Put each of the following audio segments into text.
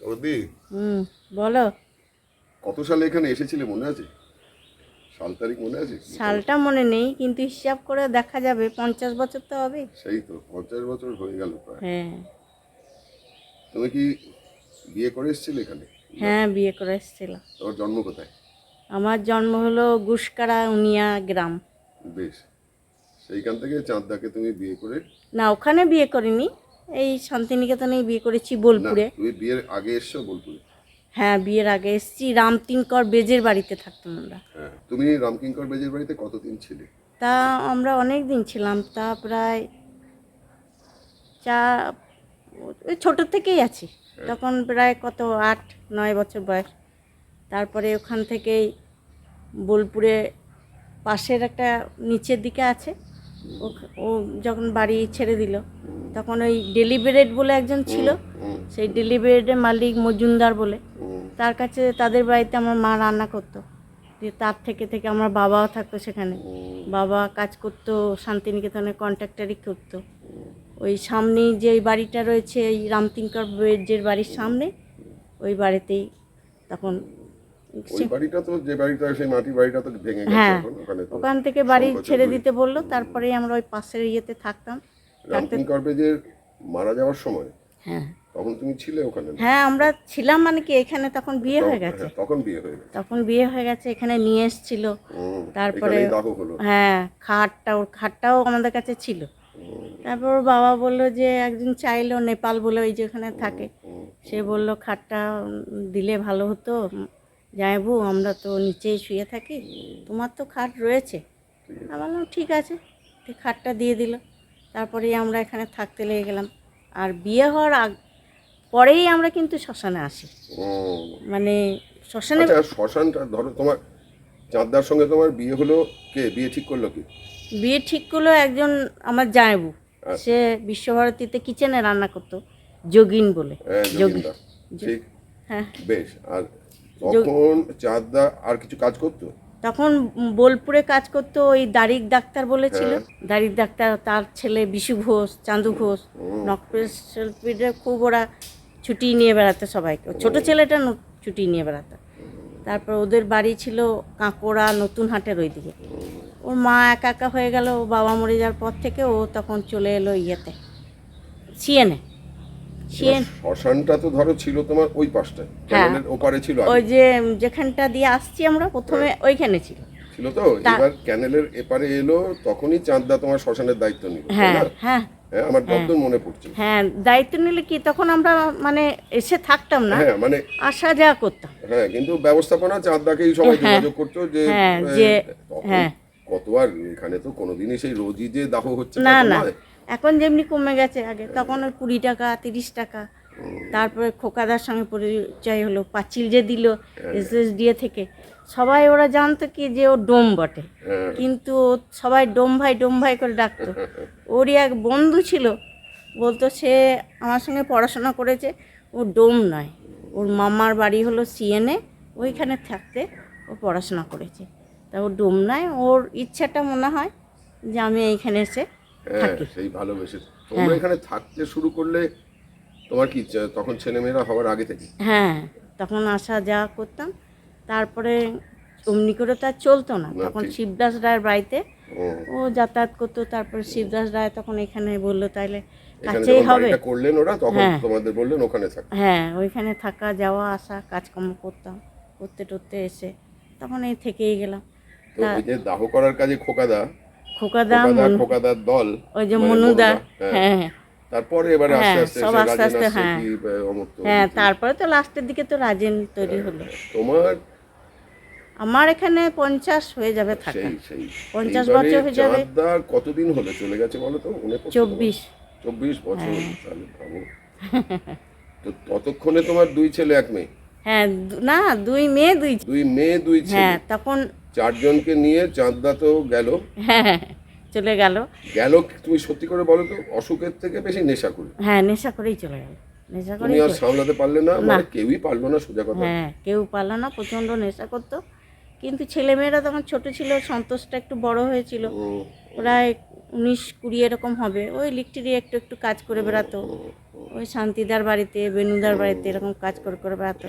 চৌদি হুম বলো। কত সালে এখানে এসেছিলে মনে আছে? সাল তারিখ মনে আছে? সালটা মনে নেই কিন্তু হিসাব করে দেখা যাবে পঞ্চাশ বছর তো হবে সেই তো পঞ্চাশ বছর হয়ে গেল প্রায়। হ্যাঁ। তুমি কি বিয়ে করে এসেছিলে এখানে? হ্যাঁ বিয়ে করে এসেছিলাম। তোমার জন্ম কোথায়? আমার জন্ম হলো গুসকারা উনিয়া গ্রাম। বেশ। সেইখান থেকে চাঁদদাকে তুমি বিয়ে করে? না ওখানে বিয়ে করিনি। এই শান্তিনিকেতনেই বিয়ে করেছি বোলপুরে। তুমি বিয়ের আগে এসছো বোলপুরে? হ্যাঁ বিয়ের আগে এসেছি। রামতিনকর বেজের বাড়িতে থাকতাম আমরা। হ্যাঁ তুমি রামকিঙ্কর বেজের বাড়িতে কতদিন ছিলে? তা আমরা অনেক দিন ছিলাম। তা প্রায় চা ওই ছোটো থেকেই আছি। তখন প্রায় কত আট নয় বছর বয়স। তারপরে ওখান থেকেই বোলপুরে পাশের একটা নিচের দিকে আছে। ও- যখন বাড়ি ছেড়ে দিল তখন ওই ডেলিভারেট বলে একজন ছিল। সেই ডেলিভারেটের মালিক মজুমদার বলে। তার কাছে তাদের বাড়িতে আমার মা রান্না করতো। দিয়ে তার থেকে থেকে আমার বাবাও থাকতো সেখানে। বাবা কাজ করতো শান্তিনিকেতনে কন্ট্রাক্টারই করতো। ওই সামনেই যে ওই বাড়িটা রয়েছে এই রামতিনকর বেজের বাড়ির সামনে ওই বাড়িতেই তখন ওই বাড়িটা তো যে বাড়িটা সেই মাটির বাড়িটা তো ভেঙে গেছে হ্যাঁ ওখানে তো ওখান থেকে বাড়ি ছেড়ে দিতে বলল তারপরেই আমরা ওই পাশের ইয়েতে থাকতাম। মারা যাওয়ার সময় হ্যাঁ। তখন তুমি ছিলে ওখানে? হ্যাঁ আমরা ছিলাম মানে কি এখানে তখন বিয়ে হয়ে গেছে। হ্যাঁ, তখন বিয়ে হয়ে গেছে। তখন বিয়ে হয়ে গেছে এখানে নিয়ে এসছিল। তারপরে হ্যাঁ খাটটা ওর খাটটাও আমাদের কাছে ছিল। তারপর ওর বাবা বলল যে একজন চাইলো নেপাল বলে ওই যেখানে থাকে। সে বলল খাটটা দিলে ভালো হতো যাইবু আমরা তো নিচেই শুয়ে থাকি তোমার তো খাট রয়েছে। আমি বললাম ঠিক আছে। খাটটা দিয়ে দিল। তারপরেই আমরা এখানে থাকতে লেগে গেলাম। আর বিয়ে হওয়ার আগ পরেই আমরা কিন্তু শ্মশানে আসি। মানে শ্মশানে আচ্ছা শ্মশানটা ধরো তোমার চাঁদদার সঙ্গে তোমার বিয়ে হলো কে? বিয়ে ঠিক করল কি? বিয়ে ঠিক করল একজন আমার জায়বু আচ্ছা। সে বিশ্বভারতীতে কিচেনে রান্না করতো যোগিন বলে। হ্যাঁ, যোগিন্দা। ঠিক। হ্যাঁ। বেশ আর তখন চাঁদদা আর কিছু কাজ করতো? তখন বোলপুরে কাজ করতো ওই দাড়িক ডাক্তার বলেছিল। হ্যাঁ। দাড়িক ডাক্তার তার ছেলে বিশু ঘোষ চান্দু ঘোষ। শিল্পীরা খুব ওরা ছুটি নিয়ে বেড়াতো সবাইকে। ছোট ছেলেটা ছুটি নিয়ে বেড়াতো। তারপর ওদের বাড়ি ছিল কাঁকড়া নতুন হাটের ওই দিকে ওর মা একা একা হয়ে গেল বাবা মরে যাওয়ার পর থেকে ও তখন চলে এলো ইয়েতে সিএনে সিএন শ্মশানটা তো ধরো ছিল তোমার ওই পাশটায় ক্যানেলের ওপারে ছিল ওই যে যেখানটা দিয়ে আসছি আমরা প্রথমে ওইখানে ছিল। ছিল তো? এবার ক্যানেলের এপারে এলো তখনই চাঁদদা তোমার শ্মশানের দায়িত্ব নিল হ্যাঁ হ্যাঁ। হ্যাঁ আমার যতদূর মনে পড়ছে। হ্যাঁ দায়িত্ব নিলে কি তখন আমরা মানে এসে থাকতাম না? হ্যাঁ মানে আসা যাওয়া করতাম। হ্যাঁ কিন্তু ব্যবস্থাপনা চাঁদদাকেই সবাই হ্যাঁ। যোগাযোগ করতো যে হ্যাঁ, যে- হ্যাঁ। কত আর এখানে তো কোনোদিনই সেই রোজই যে দাহ হচ্ছে না না। যেমনি কমে গেছে আগে, তখন ওই কুড়ি টাকা, তিরিশ টাকা। তারপরে খোকাদার সঙ্গে পরিচয় হলো, পাঁচিল যে দিল হ্যাঁ। এস এস ডিএ থেকে। সবাই ওরা জানতো কি যে ও ডোম বটে। কিন্তু সবাই ডোম ভাই ডোম ভাই করে ডাকতো। ওরই এক বন্ধু ছিল, বলতো সে আমার সঙ্গে পড়াশোনা করেছে, ও ডোম নয়। ওর মামার বাড়ি হলো সিএনএ ওইখানে থাকতে ও পড়াশোনা করেছে। তা ও ডোম নয়, ওর ইচ্ছাটা মনে হয় যে আমি এইখানে এসে হ্যাঁ সেই ভালোবেসে তোমরা এখানে থাকতে শুরু করলে তোমার কি তখন ছেলেমেয়েরা হওয়ার আগে থেকে? হ্যাঁ তখন আসা যাওয়া করতাম। তারপরে অমনি করে তো আর চলতো না। তখন শিবদাস রায়ের বাড়িতে ও, যাতায়াত করতো। তারপরে শিবদাস রায় তখন এখানে বলল তাইলে কাছেই হবে। করলেন ওরা তখন হ্যাঁ। তোমাদের বললেন ওখানে থাক। হ্যাঁ ওইখানে থাকা যাওয়া আসা কাজকর্ম করতাম। করতে টরতে এসে তখন এই থেকেই গেলাম। তো দাহ করার কাজে খোকাদা খোকাদা খোকাদা খোকাদার দল ওই যে মানে মনুদা হ্যাঁ। হ্যাঁ তারপরে এবারে আস্তে হ্যাঁ, আস্তে সব আস্তে রাজেন আস্তে, হ্যাঁ। কি, বা অমুক তমুক হ্যাঁ তারপরে তো লাস্টের দিকে তো রাজেন তৈরি হলো। তোমার? আমার এখানে পঞ্চাশ হয়ে যাবে থাকা। পঞ্চাশ বছর হয়ে যাবে। কতদিন হলো? চলে গেছে বলো তো চব্বিশ। চব্বিশ বছর। তাহলে ভাবো তো ততক্ষণে তোমার দুই ছেলে এক মেয়ে? হ্যাঁ না দুই মেয়ে দুই দুই মেয়ে দুই ছেলে। হ্যাঁ তখন চারজনকে নিয়ে চাঁদদা তো গেল। হ্যাঁ চলে গেল। গেল তুমি সত্যি করে বলো তো অসুখের থেকে বেশি নেশা করে। হ্যাঁ নেশা করেই চলে গেল। নেশা তুমি আর সামলাতে পারলে না মানে কেউই পারল না সোজা কথা। হ্যাঁ কেউ পারল না প্রচণ্ড নেশা করতো। কিন্তু ছেলেমেয়েরা তখন ছোট ছিল সন্তোষটা একটু বড় হয়েছিল। প্রায় উনিশ কুড়ি এরকম হবে। ওই লিকটিরি একটু একটু কাজ করে বেড়াতো। ওই শান্তিদার বাড়িতে বেনুদার বাড়িতে এরকম কাজ করে করে বেড়াতো।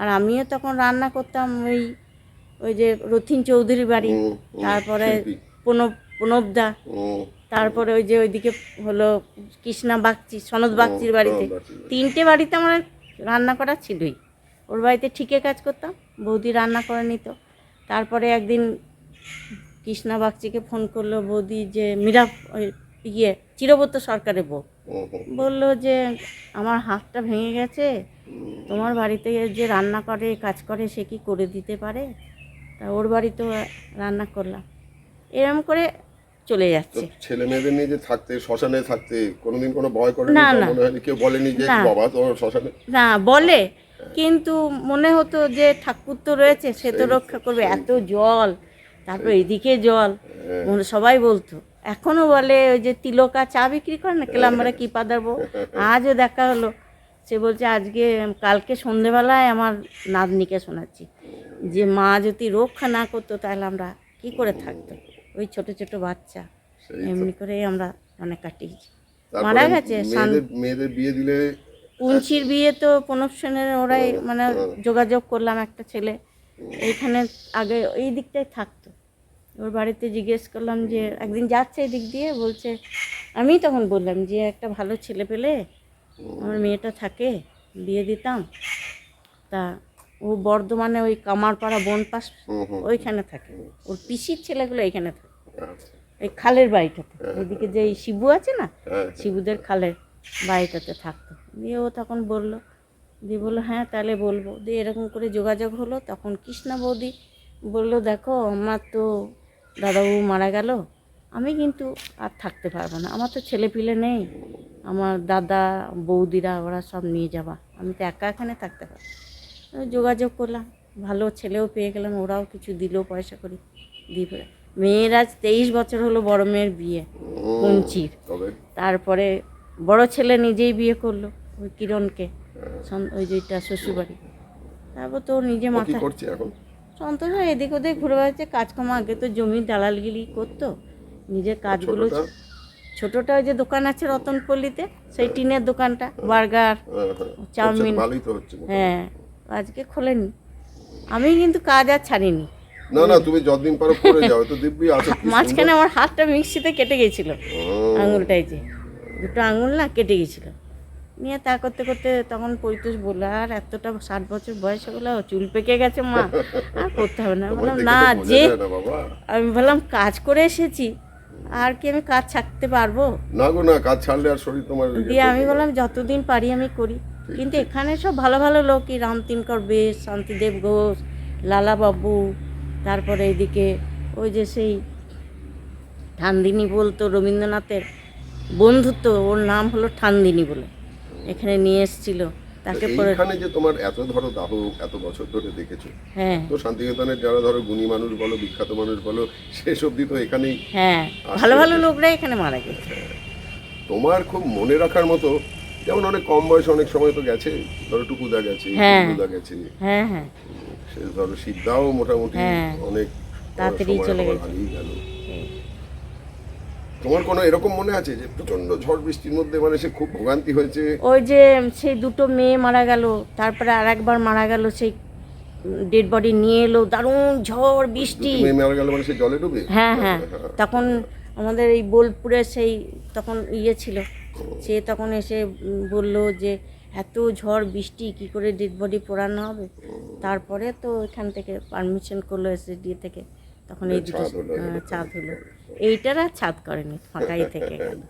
আর আমিও তখন রান্না করতাম ওই ওই যে রথিন চৌধুরীর বাড়ি তারপরে। প্রণব প্রণবদা তারপরে ওই যে ওইদিকে হলো কৃষ্ণা বাগচি সনদ বাগচির বাড়িতে। তিনটে বাড়িতে আমার রান্না করা ছিলই। ওর বাড়িতে ঠিকে কাজ করতাম বৌদি রান্না করে নিত। তারপরে একদিন কৃষ্ণা বাগচিকে ফোন করল বৌদি যে মীরা ওই ইয়ে চিরবত সরকারের বউ। বলল যে আমার হাতটা ভেঙে গেছে তোমার বাড়িতে যে রান্না করে কাজ করে সে কি করে দিতে পারে? তা ওর বাড়িতেও রান্না করলাম। এরম করে চলে যাচ্ছে। ছেলে মেয়েদের নিয়ে যে থাকতে শ্মশানে থাকতে কোনোদিন কোনো ভয় করে না, না। কেউ বলেনি যে। বাবা তোমার শ্মশানে? না বলে। কিন্তু মনে হতো যে ঠাকুর তো রয়েছে সে তো রক্ষা করবে। এত জল তারপর এদিকে জল। মনে সবাই বলতো। এখনও বলে ওই যে তিলকা চা বিক্রি করে না? কেলাম আমরা কি পাদাবো আজও দেখা হলো। সে বলছে আজকে কালকে সন্ধেবেলায় আমার নাতনিকে শোনাচ্ছি। যে মা যদি রক্ষা না করতো তাহলে আমরা কি করে থাকতো ওই ছোট ছোট বাচ্চা। এমনি করেই আমরা অনেক কাটিয়েছি। মারা গেছে মেয়েদের বিয়ে দিলে উঞ্চির বিয়ে তো প্রণব সেনের ওরাই মানে যোগাযোগ করলাম একটা ছেলে। এইখানে আগে এই দিকটায় থাকতো। ওর বাড়িতে জিজ্ঞেস করলাম যে একদিন যাচ্ছে এই দিক দিয়ে বলছে আমি তখন বললাম যে একটা ভালো ছেলে পেলে আমার মেয়েটা থাকে বিয়ে দিতাম। তা ও বর্ধমানে ওই কামারপাড়া বনপাস ওইখানে থাকে। ওর পিসির ছেলেগুলো এইখানে থাকে। এই খালের বাড়িটাতে। ওইদিকে যে এই শিবু আছে না হ্যাঁ, শিবুদের খালের বাড়িটাতে থাকতো। দিয়ে ও তখন বলল দিয়ে বলল হ্যাঁ তাহলে বলব। দিয়ে এরকম করে যোগাযোগ হলো। তখন কৃষ্ণা বৌদি বলল দেখো আমার তো দাদাবাবু মারা গেল। আমি কিন্তু আর থাকতে পারব না। আমার তো ছেলে পিলে নেই। আমার দাদা বৌদিরা ওরা সব নিয়ে যাবা। আমি তো একা এখানে থাকতে পারব যোগাযোগ করলাম। ভালো ছেলেও পেয়ে গেলাম। ওরাও কিছু দিল পয়সা করে দিয়ে ফেলে। মেয়ের আজ তেইশ বছর হলো বড় মেয়ের বিয়ে তবে? তারপরে বড় ছেলে নিজেই বিয়ে করল ওই কিরণকে ওই যেটা শ্বশুরবাড়ি। তারপর তো নিজে মাথা সন্তোষ এদিক ওদিক ঘুরে বেড়াচ্ছে। কাজকর্ম আগে তো জমি দালালগিরি করতো। নিজের কাজগুলো ছোটটা? ওই যে দোকান আছে রতনপল্লিতে সেই টিনের দোকানটা বার্গার হ্যাঁ, হ্যাঁ, চাউমিন। মোটামুটি। হ্যাঁ আজকে খোলেনি। আমি কিন্তু কাজ আর ছাড়িনি। না না তুমি যতদিন পারো করে যাও তো দিব্যি আছে মাঝখানে আমার হাতটা মিক্সিতে কেটে গেছিল। আঙুলটাই যে। দুটো আঙুল না কেটে গেছিল। নিয়ে তা করতে করতে তখন পরিতোষ বলল আর এতটা ষাট বছর বয়স হলো চুল পেকে গেছে মা। আর করতে হবে না। বললাম না যে আমি বললাম কাজ করে এসেছি। আর কি আমি কাজ ছাড়তে পারব? না গো না কাজ ছাড়লে আর শরীর তোমার দিয়ে আমি বললাম যতদিন পারি আমি করি। কিন্তু এখানে সব ভালো ভালো লোকই রামতিনকর বেশ শান্তিদেব ঘোষ লালাবাবু তারপরে এদিকে ওই যে সেই ঠান্দিনী বলতো রবীন্দ্রনাথের বন্ধুত্ব ওর নাম হলো ঠান্দিনী বলে। এখানে নিয়ে এসেছিল। তাকে যে তোমার এত ধরো দাহ এত বছর ধরে দেখেছ হ্যাঁ তো শান্তিনিকেতনের যারা ধরো গুণী মানুষ বলো বিখ্যাত মানুষ বলো শেষ অবধি তো এখানেই হ্যাঁ ভালো ভালো লোকরাই এখানে মারা গেছে তোমার খুব মনে রাখার মতো যেমন অনেক কম বয়সে অনেক সময় তো গেছে ধরো টুকুদা গেছে হ্যাঁ। টুকুদা গেছে হ্যাঁ হ্যাঁ সে ধরো সিদ্ধাও মোটামুটি হ্যাঁ। অনেক তাড়াতাড়ি চলে গেছে। গেল। তোমার কোনো এরকম মনে আছে যে প্রচণ্ড ঝড় বৃষ্টির মধ্যে মানে সে খুব ভোগান্তি হয়েছে? ওই যে সেই দুটো মেয়ে মারা গেল তারপরে আর একবার মারা গেল সেই ডেড বডি নিয়ে এলো দারুণ ঝড় বৃষ্টি। মেয়ে মারা গেল মানে সে জলে ডুবে? হ্যাঁ হ্যাঁ। তখন আমাদের এই বোলপুরে সেই তখন ইয়ে ছিল। সে তখন এসে বলল যে এত ঝড় বৃষ্টি কি করে ডেড বডি পোড়ানো হবে? তারপরে তো এখান থেকে পারমিশন করল এসএসডি থেকে। তখন এই দুটো ছাদ হলো, এইটার আর ছাদ করেনি ফাঁকাই থেকে গেল।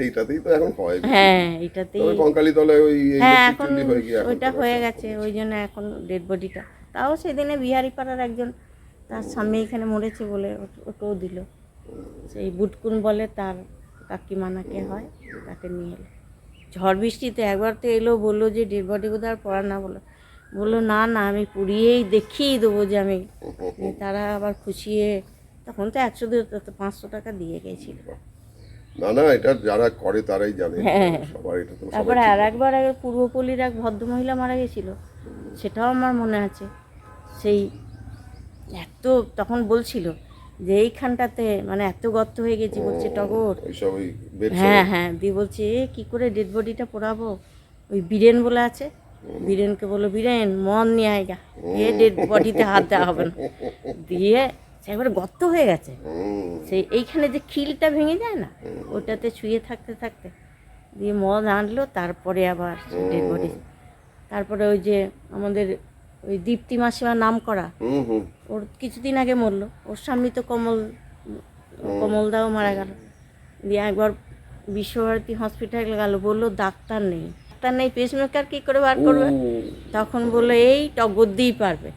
এইটাতেই তো এখন হয় হ্যাঁ এইটাতেই কঙ্কালি তলায় ওই হ্যাঁ এখন চুল্লি হয়ে গিয়ে এখন ওইটা হয়ে গেছে ওই জন্য এখন ডেড বডিটা তাও সেদিনে বিহারি পাড়ার একজন তার স্বামী এখানে মরেছে বলে ও- ওকেও দিল। সেই বুটকুন বলে তার কাকিমানাকে হয় তাকে নিয়ে এলো। ঝড় বৃষ্টিতে একবার তো এলো বলল যে ডেড বডি বোধ আর পড়া না বলো। বলল না না আমি পুড়িয়েই দেখিয়েই দেবো যে আমি তারা আবার খুশিয়ে তখন তো একশো পাঁচশো টাকা দিয়ে গেছিল। না না এটা যারা করে তারাই জানে। হ্যাঁ। সবার এটা তো তারপরে আর একবার আগে পূর্বপল্লীর এক ভদ্রমহিলা মারা গেছিল। সেটাও আমার মনে আছে। সেই এত তখন বলছিল যে এইখানটাতে মানে এত গর্ত হয়ে গেছে বলছে টগর। হ্যাঁ হ্যাঁ দিয়ে বলছে এ কী করে ডেড বডিটা পোড়াবো? ওই বীরেন বলে আছে। বীরেনকে বলল, বীরেন, মন নিয়ে আয়গা। এ ডেড বডিতে হাত দেওয়া হবে না। দিয়ে সে একবারে গর্ত হয়ে গেছে। সেই এইখানে যে খিলটা ভেঙে যায় না, ওটাতে শুয়ে থাকতে থাকতে দিয়ে মদ আনলো, তারপরে আবার ডেড বডি তারপরে ওই যে আমাদের ওই দীপ্তি মাসিমার নাম করা ওর কিছুদিন আগে মরলো। ওর সামনে তো কমল কমলদাও মারা গেল। দিয়ে একবার বিশ্বভারতী হসপিটালে গেল, বলল, ডাক্তার নেই। ডাক্তার নেই পেসমেকার কী করে বার করবে? তখন বলল এই টগর দিয়েই পারবে।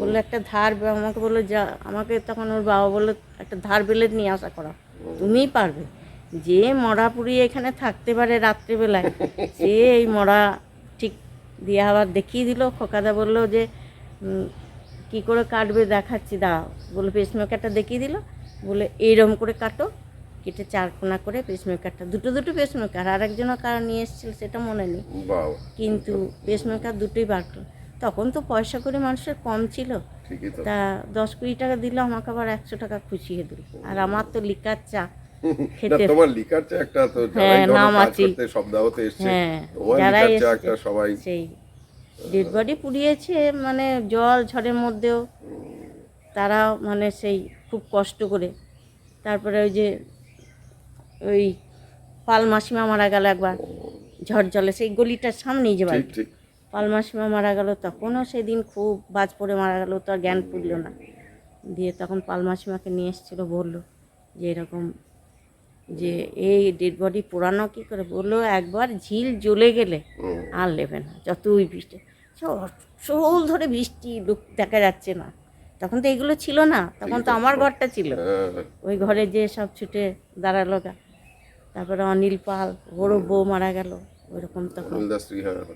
বলল একটা ধার আমাকে বলল যা আমাকে তখন ওর বাবা বলল একটা ধার বেলেট নিয়ে আসা করা তুমিই পারবে। যে মরা পুড়িয়ে এখানে থাকতে পারে রাত্রেবেলায় সে এই মরা ঠিক দিয়ে আবার দেখিয়ে দিল। খোকাদা বলল যে কি করে কাটবে দেখাচ্ছি দাও বলে পেসমেকারটা দেখিয়ে দিল। বলে এইরকম করে কাটো। কেটে চারকোনা করে পেসমেকারটা দুটো দুটো পেসমেকার আর একজনও কারা নিয়ে এসেছিল সেটা মনে নেই। কিন্তু পেসমেকার দুটোই বার করল। তখন তো পয়সা করে মানুষের কম ছিল। তা। দশ কুড়ি টাকা দিল আমাকে আবার একশো টাকা খুশিয়ে দিল। আর আমার তো লিকার চা খেতে। তোমার লিকার চা একটা তো হ্যাঁ, নাম কাজ আছে। শব্দাহতে এসছে হ্যাঁ একটা সবাই সেই ডেড বডি পুড়িয়েছে মানে জল ঝড়ের মধ্যেও। তারা মানে সেই খুব কষ্ট করে। তারপরে ওই যে ওই পাল মাসিমা মারা গেল একবার। ঝড় জলে সেই গলিটার সামনেই যে বাড়ি। পাল মাসিমা মারা গেল তখনও সেদিন খুব বাজ পড়ে মারা গেল তো আর জ্ঞান পুড়ল না। দিয়ে তখন পাল মাসিমাকে নিয়ে এসেছিল বলল যে এরকম যে এই ডেড বডি পোড়ানো কী করে? বলল একবার ঝিল জ্বলে গেলে আর নেবে না যতই বৃষ্টি শোল ধরে বৃষ্টি লোক দেখা যাচ্ছে না। তখন তো এগুলো ছিল না তখন তো আমার ঘরটা ছিল। হ্যাঁ। ওই ঘরে যে সব ছুটে দাঁড়াল গা। তারপরে অনিল পাল ওরও বউ মারা গেল ওইরকম তখন।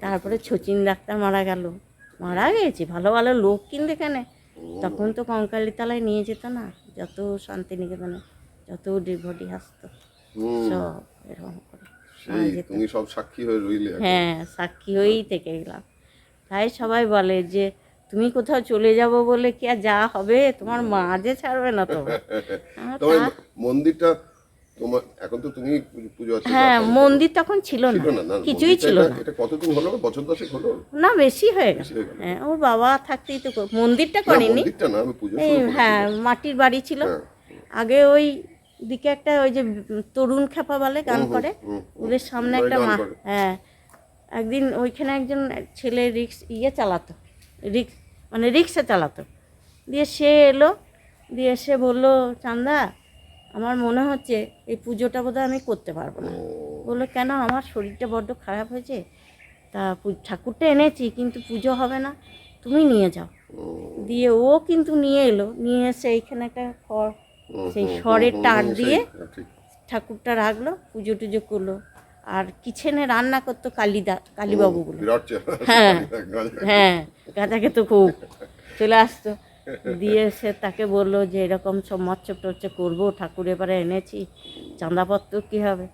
তারপরে ছচিন ডাক্তার মারা গেল। মারা গেছে ভালো ভালো লোক কিন্তু এখানে। তখন তো কঙ্কালি তলায় নিয়ে যেত না যত শান্তিনিকেতনে যত ডিভডি আসতো হুম। সব এরকম করে। তুমি সব সাক্ষী হয়ে রইলে হ্যাঁ সাক্ষী হয়েই থেকে গেলাম। তাই সবাই বলে যে তুমি কোথাও চলে যাব বলে কি আর যা হবে? তোমার মা যে ছাড়বে না তো। তোমার মন্দিরটা তোমার এখন তো তুমি পুজো- হ্যাঁ মন্দির তখন ছিল না। কিছুই ছিল না। এটা কতদিন হলো? বছর দশেক হলো? না বেশি হয়ে গেল। হয়ে ওর বাবা থাকতেই তো মন্দিরটা করেনি। মন্দিরটা না আমি পুজো এই হ্যাঁ মাটির বাড়ি ছিল। হ্যাঁ। আগে ওই দিকে একটা ওই যে তরুণ খেপা বলে গান করে। ওদের সামনে একটা মা হ্যাঁ একদিন ওইখানে একজন ছেলে রিক্স ইয়ে চালাতো। রিক্স মানে রিক্সা চালাতো। দিয়ে সে এলো দিয়ে সে বলল চান্দা আমার মনে হচ্ছে এই পুজোটা বোধহয় আমি করতে পারব না। বলল কেন? আমার শরীরটা বড্ড খারাপ হয়েছে। তা ঠাকুরটা এনেছি কিন্তু পুজো হবে না। তুমি নিয়ে যাও। দিয়ে ও কিন্তু নিয়ে এলো। নিয়ে এসে এইখানে একটা খড় সেই খড়ের হুম, টাট দিয়ে হ্যাঁ, ঠিক। ঠাকুরটা রাখল পুজো টুজো করল। আর কিচেনে রান্না করতো কালিদা কালীবাবুগুলো। হ্যাঁ। হ্যাঁ গাঁজা খেতো খুব চলে আসতো। দিয়ে সে তাকে বলল যে এরকম সব মৎস্য টচ্ছ করব ঠাকুর এবারে এনেছি চাঁদাপত্র কী হবে?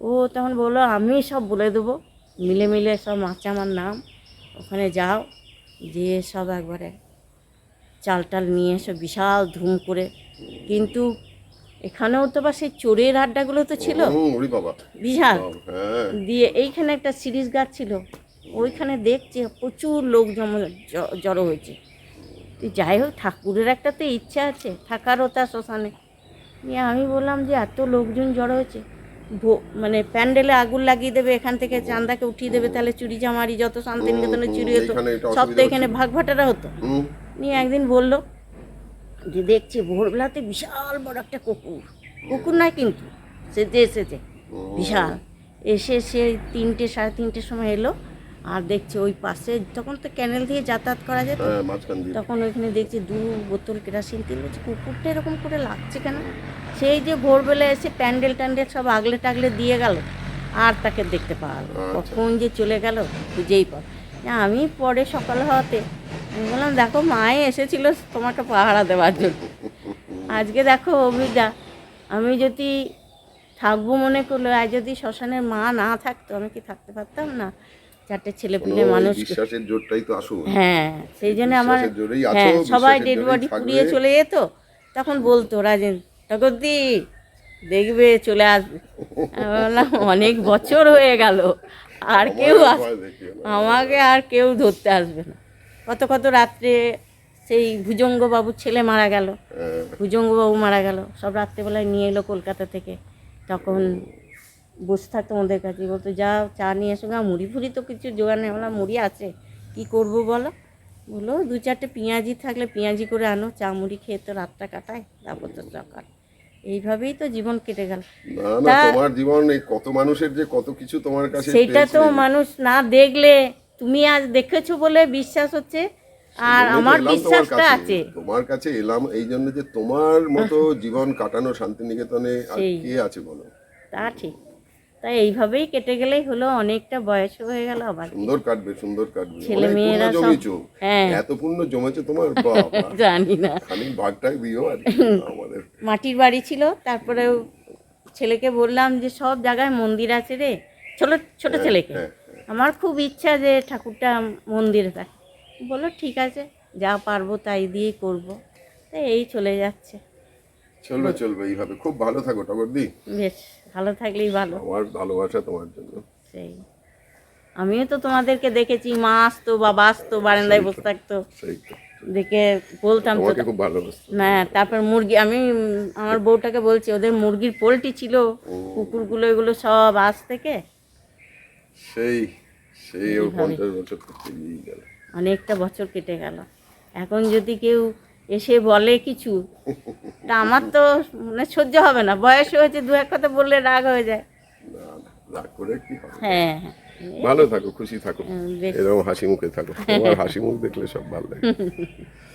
ও তখন বলল আমি সব বলে দেবো মিলে মিলে সব মাছে আমার নাম ওখানে যাও দিয়ে সব একবারে চাল টাল নিয়ে এসে বিশাল ধুম করে। কিন্তু এখানেও তো বা সেই চোরের আড্ডাগুলো তো ছিল। বিশাল। হ্যাঁ। দিয়ে এইখানে একটা সিরিজ গাছ ছিল ওইখানে দেখছি প্রচুর লোক জমা জড়ো হয়েছে। তো যাই হোক ঠাকুরের একটা তো ইচ্ছা আছে থাকারও তা শ্মশানে। নিয়ে আমি বললাম যে এত লোকজন জড়ো হয়েছে ভো- মানে প্যান্ডেলে আগুন লাগিয়ে দেবে এখান থেকে চান্দাকে উঠিয়ে দেবে তাহলে চুরি জামারি যত শান্তিনিকেতনে চুরি হতো সব তো এখানে ভাগ ভাটারা হতো। নিয়ে একদিন বলল যে দেখছি ভোরবেলাতে বিশাল বড় একটা কুকুর। কুকুর নয় কিন্তু সেতে এসেছে। বিশাল। এসে সে তিনটে সাড়ে তিনটের সময় এলো আর দেখছে ওই পাশে তখন তো ক্যানেল দিয়ে যাতায়াত করা যেত হ্যাঁ তখন ওইখানে দেখছি দু বোতল কেরাসিন তেল বলছে কুকুরটা এরকম করে লাগছে কেন? সেই যে ভোরবেলা এসে প্যান্ডেল ট্যান্ডেল সব আগলে টাগলে দিয়ে গেল আর তাকে দেখতে পাওয়া গেল আচ্ছা। কখন যে চলে গেল বুঝেই পার আমি পরে সকাল হওয়াতে আমি বললাম দেখো মায়ে এসেছিল তোমাকে পাহারা দেওয়ার জন্য। আজকে দেখো অভিজ্ঞা আমি যদি থাকব মনে করল আর যদি শ্মশানের মা না থাকতো আমি কি থাকতে পারতাম না? চারটে ছেলে পিলে মানুষ বিশ্বাসের জোরটাই তো আসুন। হ্যাঁ সেই জন্য আমার হ্যাঁ সবাই ডেড বডি পুড়িয়ে চলে যেত তখন বলতো রাজেন টগরদি দেখবে চলে আসবে। বললাম অনেক বছর হয়ে গেল আর কেউ আস। আমাকে আর কেউ ধরতে আসবে না। কত কত রাত্রে সেই ভুজঙ্গবাবুর ছেলে মারা গেল হ্যাঁ, ভুজঙ্গবাবু মারা গেল সব রাত্রেবেলায় নিয়ে এলো কলকাতা থেকে তখন বসে থাকতো ওদের কাছে। বলতো যা চা নিয়ে এসো গা মুড়ি ফুড়ি তো কিছু জোগাড় নেই। বললাম মুড়ি আছে কি করব বলো? বলল দু চারটে পেঁয়াজি থাকলে পেঁয়াজি করে আনো চা মুড়ি খেয়ে তো রাতটা কাটায় তারপর তো সকাল। এইভাবেই তো জীবন কেটে গেল। না তোমার জীবন এই কত মানুষের যে কত কিছু তোমার কাছে সেইটা তো মানুষ না দেখলে তুমি আজ দেখেছ বলে বিশ্বাস হচ্ছে আর আমার বিশ্বাসটা আছে। তোমার কাছে এলাম এই জন্য যে তোমার মতো জীবন কাটানো শান্তিনিকেতনে আর। কে আছে বলো? তা ঠিক। তাই এইভাবেই কেটে গেলেই হলো অনেকটা বয়স হয়ে গেল আবার। সুন্দর কাটবে সুন্দর কাটবে। ছেলে মেয়েরা জমেছো। হ্যাঁ। এত পুণ্য জমেছে তোমার বাবা। জানি না। খানিক ভাগটাক দিও আর আমাদের। মাটির বাড়ি ছিল তারপরে ছেলেকে বললাম যে সব জায়গায় মন্দির আছে রে। ছোট ছোট ছেলেকে। হ্যাঁ, আমার খুব ইচ্ছা যে ঠাকুরটা মন্দিরে থাকে বলল ঠিক আছে যা পারব তাই দিয়েই করব। তাই এই চলে যাচ্ছে। চলবে চলবে এইভাবে। খুব ভালো থাকো টগরদি বেশ। ভালো থাকলেই ভালো। আমার ভালোবাসা তোমার জন্য। সেই। আমিও তো তোমাদেরকে দেখেছি মা আসতো বাবা আসতো বারান্দায় বসে থাকতো। দেখে বলতাম তো খুব না তারপর মুরগি আমি আমার বউটাকে বলছি ওদের মুরগির পোলট্রি ছিল কুকুরগুলো এগুলো সব আজ থেকে সেই সেই পঞ্চাশ বছর অনেকটা বছর কেটে গেল। এখন যদি কেউ এসে বলে কিছু। তা আমার তো মানে সহ্য হবে না। বয়স হয়েছে দু এক কথা বললে রাগ হয়ে যায়। রাগ করে কি হবে? হ্যাঁ। হ্যাঁ ভালো থাকো খুশি থাকো। বেশ। এরকম হাসি মুখে থাকো। তোমার হাসি মুখ দেখলে সব ভালো লাগে।